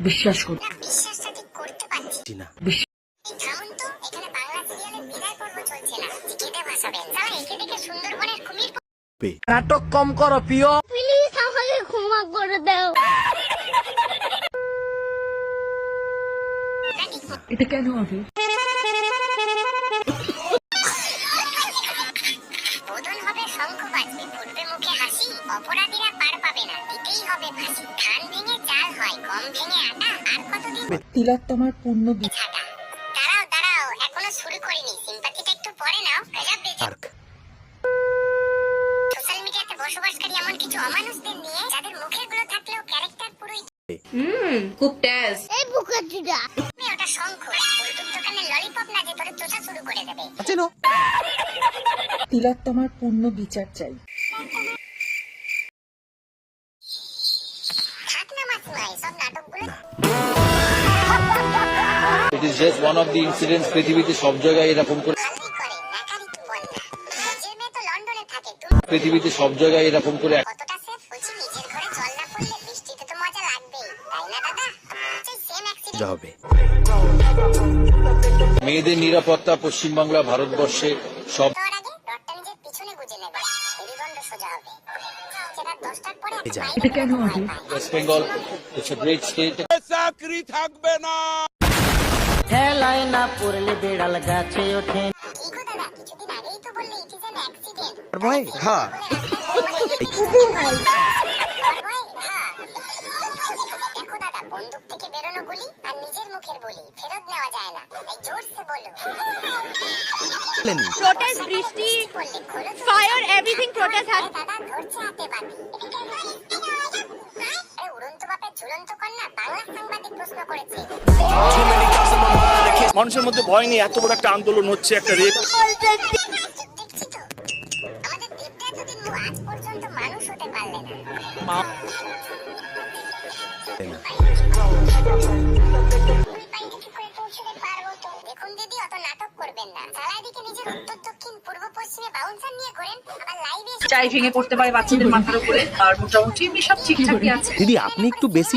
বিশ্বাস করি। করতে না। নাটক কম করো প্রিয়। প্লিজ আমাকে ক্ষমা করে দাও। এটা কেন হবে? শঙ্খ বাজবে ফুটবে মুখে হাসি অপরাধীরা পার পাবে না দিতেই হবে ফাঁসি। ধান ভেঙে চাল হয় গম ভেঙে আটা আর কতদিন তিলক তোমার পূর্ণ বি- ছাটা। দাঁড়াও দাঁড়াও এখনও শুরু করিনি। সিম্পাথিটা একটু পরে নাও গজব বেজে সোশ্যাল মিডিয়াতে বসবাসকারী এমন কিছু অমানুষদের নিয়ে যাদের মুখেরগুলো থাকলেও ক্যারেক্টার পুরোই হুম খুব ট্যাস এই বুকা চুদা ওটা শঙ্খ। বৈদ্যুৎ দোকানে ললিপপ না যে তোরে চোষা শুরু করে দেবে। আছে না তিলক তোমার পূর্ণ বিচার চাই। থাক না। মাসিমা এসব নাটকগুলো it is just one of the incidents পৃথিবীতে সব জায়গায় এরকম করে পৃথিবীতে সব জায়গায় এরকম করে হবে মেয়েদের নিরাপত্তা পশ্চিমবাংলা ভারতবর্ষে এটা কেন হবে? West Bengal it's a great state ঠেলায় না। পড়লে বেড়াল গাছে ওঠে কি গো দাদা কিছুদিন আগেই তো বললে ইট ইজ অ্যান অ্যাক্সিডেন্ট ভয় হ্যাঁ বন্দুক থেকে বেরোনো গুলি আর নিজের মুখের বলি ফেরত নেওয়া যায় না। তাই জোরসে বলো। বলেনি প্রোটেস্ট বৃষ্টি। ফায়ার এভরিথিং প্রোটেস্ট মানুষের মধ্যে ভয় নেই এত বড় একটা আন্দোলন হচ্ছে একটা রেপ। দেখুন দিদি অত নাটক করবেন না। চালাদিকে নিজের উত্তর দক্ষিণ পূর্ব পশ্চিমে বাউন্সার নিয়ে ঘোরেন আবার লাইভে চাই ভেঙে পড়তে পারে বাচ্চাদের মাথার উপরে। আর মোটামুটি সব ঠিকঠাকই আছে। দিদি আপনি একটু বেশি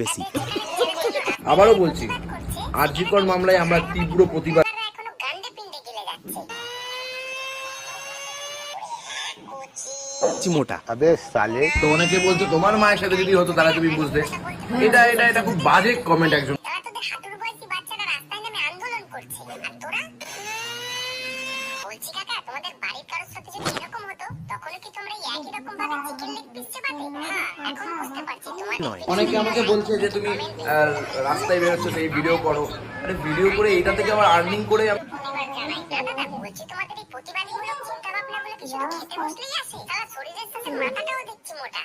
বেশি। আবারও বলছি আরজিকর মামলায় আমরা তীব্র প্রতিবাদ তো অনেকে বলছে তোমার মায়ের সাথে যদি হতো তারা তুমি বুঝতে। এটা এটা এটা খুব বাজে কমেন্ট একজন নয়। অনেকে আমাকে বলছে যে তুমি আহ, রাস্তায় বেরোচ্ছ সেই ভিডিও করো আরে ভিডিও করে এটা থেকে আমার আর্নিং করে এবার জানাই না দাদা বলছি তোমাদের এই প্রতিবাদীমূলক চিন্তা ভাবনাগুলো কি খেতে বসলেই আসে? তারা শরীরের সাথে মাথাটাও দেখছি মোটা।